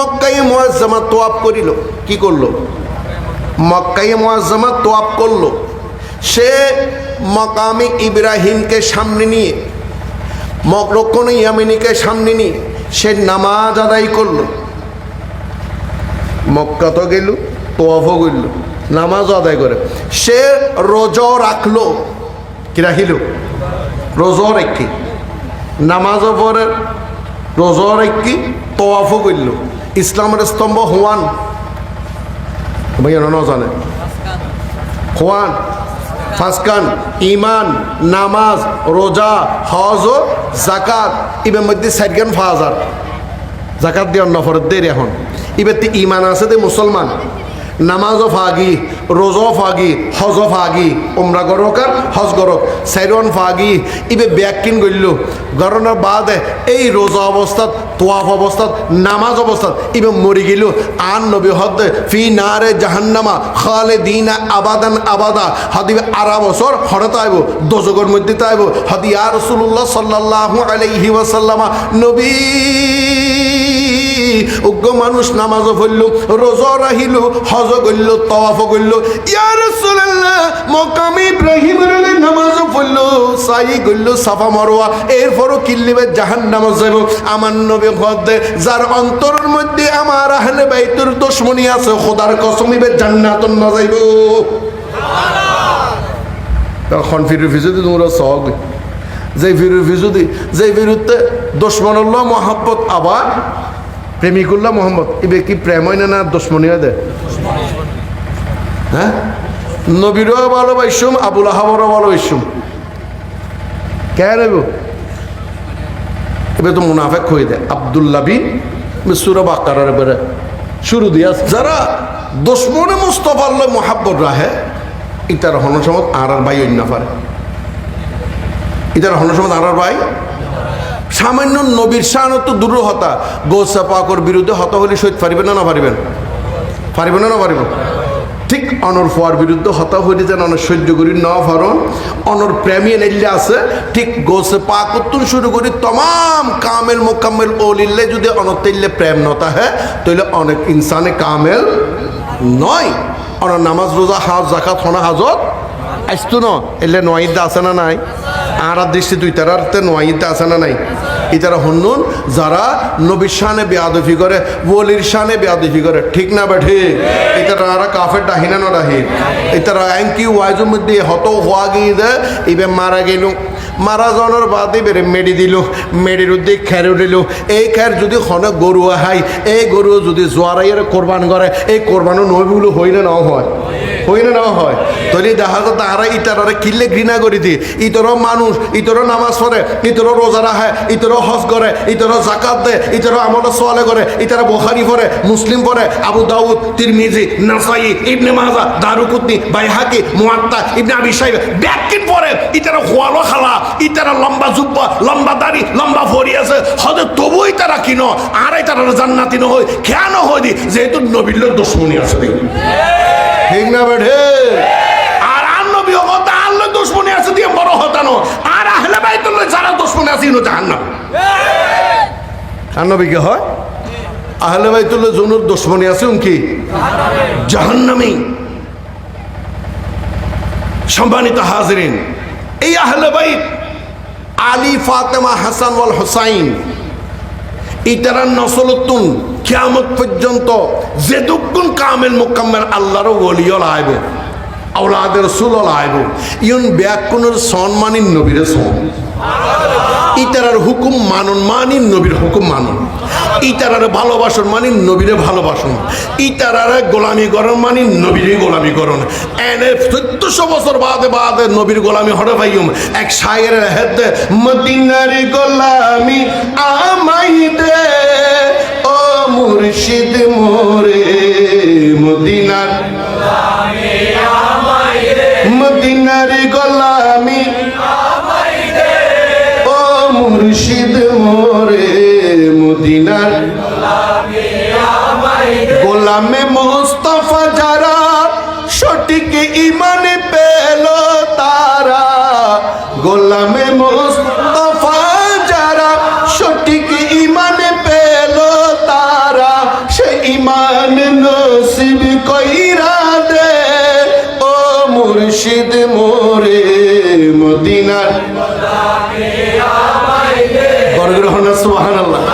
মক্কাই মোয়াজ্জামা তোয়াপ করিল। কি করল? মক্কাই মোয়াজ্জামা তোয়াপ করল। সে মকামি ইব্রাহিমকে সামনে নিয়ে মকরক্ষণ ইয়ামিনীকে সামনে নিয়ে সে নামাজ আদায় করল। মক্কা তো গেল, তোয়াফও গেল নামাজও আদায় করে। সে রোজ রাখল। কি রাখিল? রোজ রেখি। নামাজও পরে রোজ রেখি তোয়াফও করল। ইসলামের স্তম্ভ হুয়ান। ভাইয়া ন জানে। ফাসকান ইমান নামাজ, রোজা, হজ ও জাকাত ইবের মধ্যে সাইডগান ফাজার। জাকাত দিয়ে অন্য ফরত দেরি এখন। ইবের ইমান আছে দে মুসলমান। নামাজও ফাগি রোজও ফাগি হজ ফাগি উমরা গরকার হজ গরক সাইরন ফাগি ইবে ব্যাকিন গইল গরনের বাদে এই রোজা অবস্থাত, তোয়াফ অবস্থাত, নামাজ অবস্থাত, ইবে মরি গেল। আন নবী হদ ফি নারে জাহান্নামা খালে দিনা আবাদান আবাদা। হদিবে আরা বছর হঠাৎ আইব দোজগর মধ্যে তো আইব। হদি ইয়া রসুল্লাহ সাল্লাল্লাহু আলাইহি ওয়াসাল্লামা, নবী। মানুষ নামাজও পড়ল, রোজা রাহিল হজ করল তওয়াফ করল। ইয়ার রাসূলুল্লাহ, মকাম ইব্রাহিমের নামাজও সাই করল, সাফা মারওয়া এরপরও কিল্লিবে জাহান্নাম যাইব। আমার নবী যার অন্তরের মধ্যে আমার বাইতুর আছে, খোদার কসমিবে না যাইব। তখন ফিজুদি, তোমরা সহগ যে ফিজুদি যে বিরুদ্ধে মোহাম্মত আবার প্রেমিকুল্লাহ মোহাম্মদ এবে কি প্রেম হয় না না দুশ্মনী হয় দে। হ্যাঁ? নবীরও ভালোবাসুম, আবুল আহাবরও ভালোবাসুম। কে নেব এবার তো মুনাফেক হয়ে দেয় আবদুল্লাহ বিন সুরব আকারের শুরু দিয়া যারা দুশ্মনে মুস্তফার মোহাব্বত রাহে ইতার হনসমত আর আর ভাই অন্য পারে। ইতার হনসমত আর আর ভাই। সামান্য নবীর শান তো দূর হতা। গোসা পাকর বিরুদ্ধে হত হলে সহিত পারিবেন না না পারিবেন পারিবেন না না পারিবেন ঠিক অনর ফোয়ার বিরুদ্ধে হতা হইলে যেন অনেক সহ্য করি, ন ফারণ অনর প্রেমী নেল্লে আছে। ঠিক গোসে পাকতুন শুরু করি, তমাম কামেল মোকামেল ওলিল্লে যদি অনতেল্লে প্রেম নতা হ্যাঁ তাহলে অনেক ইনসানে কামেল নয়। অনর নামাজ, রোজা, হাজ জাকাত হনা, হাজত আসতো ন। এলে নোয়াইদা আছে না নাই? আর দৃষ্টি তুই তারাতে নোয়াইদা আছে না নাই? ইতারা হন্নুন, যারা নবীর শানে বেয়াদফি করে বলির শানে বেয়াদফি করে, ঠিক না বা ইতারা আর কাফের ডাহিনা না ডাহি ইতারা এঙ্কি ওয়াইজুর মধ্যে হত হওয়া গিয়ে দে ইবে মারা গেল। মারা যাওয়ার বাদে বেড়ে মেডি দিল, মেডির উদ্দিক খের উঠিল এই খের যদি খনে গরু আহাই এই গরু যদি জোয়ারাইয়ের কোরবান করে, এই কোরবানও নইগুলো হই না নাও হয়। হই না নাও হয়। তৈরি দেখা যায় তাহারা ইতারারে কিনলে ঘৃণা করি দি ইতরও মানুষ ইতরও নামাজ পড়ে ইতরও রোজা রাখে ইতরও হজ করে ইতরও জাকাত দেয় ইতরও আমল সোয়ালে করে ইতারা বোখারি পড়ে মুসলিম পড়ে আবু দাউদ তিরমিজি নাসাই ইবনে মাজা দারুকুতনি বাইহাকি মুয়াত্তা ইবনে আবি সাহেব ব্যাকিন পড়ে ইতারা খোয়ালো খালা ইতারা লম্বা জুব্বা, লম্বা দাড়ি, লম্বা ফরি আছে হদে তবুই তারা কিনো আর তারা জান্নাতি নহই কেন হই দি, যেহেতু নবীর দুশ্মনী আছে দেখি ঠিক না বেঠে আর আর নবী আল্লাহ দুশ্মনী আছে দিয়ে বড় হতানো। আর আহলে বাইতুল্লাহ যারা দুশ্মনী আছে ইনো জাহান্নাম। আর নবী কে হয়? আহলে বাইতুল্লাহ জনুর দুশ্মনী আছে উনকি? জাহান্নামী। সম্মানিত হাজরিন এই আহলে বাইত আলী ফাতেমা হাসান ওয়াল হোসাইন ইতারা নসলতুন কেয়ামত পর্যন্ত যে দুগুণ কামেল মোকাম্মেল আল্লাহরও বলিও আইব আওলাদের সুলল আইব ইউন ব্যাকুনের সম্মানিন নবীরে সন ইতারার হুকুম মানন, মানিন নবীর হুকুম মানুন। ইতারার ভালোবাসন, মানিন নবীরে ভালোবাসন। ইতারারে গোলামি করন, মানিন নবীরে গোলামি করন। এনে চোদ্দশো বছর বাদে বাদে নবীর গোলামি হরে ভাইম এক শায়ের হেদে, মদিনার গোলামি আমাই দে। ও মুর্শিদ মোরে মদিনার মদিনার গোলামি। ও মুর্শিদ মোরে মদিনার। গোলামে মোস্তফা যারা সঠিক ইমানে পেল তারা। গোলামে মোস্তফা মুর্শিদ মোরে মদিনার। বরগ্রহণ সুবহানাল্লাহ।